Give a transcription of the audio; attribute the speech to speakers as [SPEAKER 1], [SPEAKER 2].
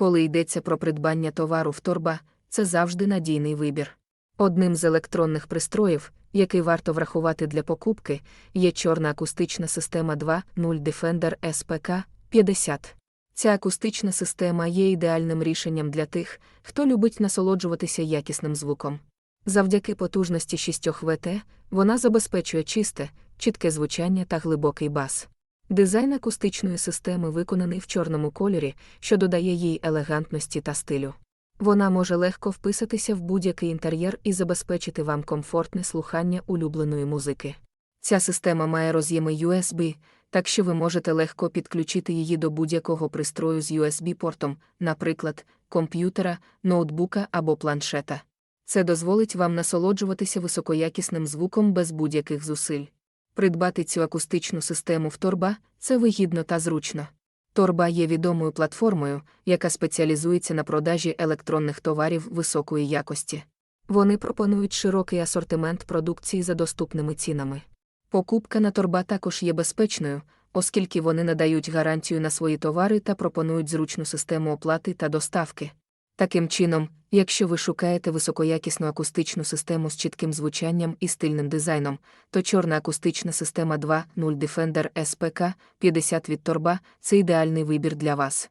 [SPEAKER 1] Коли йдеться про придбання товару в торба, це завжди надійний вибір. Одним з електронних пристроїв, який варто врахувати для покупки, є чорна акустична система 2.0 Defender SPK 50. Ця акустична система є ідеальним рішенням для тих, хто любить насолоджуватися якісним звуком. Завдяки потужності 6 ВТ вона забезпечує чисте, чітке звучання та глибокий бас. Дизайн акустичної системи виконаний в чорному кольорі, що додає їй елегантності та стилю. Вона може легко вписатися в будь-який інтер'єр і забезпечити вам комфортне слухання улюбленої музики. Ця система має роз'єми USB, так що ви можете легко підключити її до будь-якого пристрою з USB-портом, наприклад, комп'ютера, ноутбука або планшета. Це дозволить вам насолоджуватися високоякісним звуком без будь-яких зусиль. Придбати цю акустичну систему в торба це вигідно та зручно. Торба є відомою платформою, яка спеціалізується на продажі електронних товарів високої якості. Вони пропонують широкий асортимент продукції за доступними цінами. Покупка на торба також є безпечною, оскільки вони надають гарантію на свої товари та пропонують зручну систему оплати та доставки. Таким чином, якщо ви шукаєте високоякісну акустичну систему з чітким звучанням і стильним дизайном, то чорна акустична система 2.0 Defender SPK 50 від торба це ідеальний вибір для вас.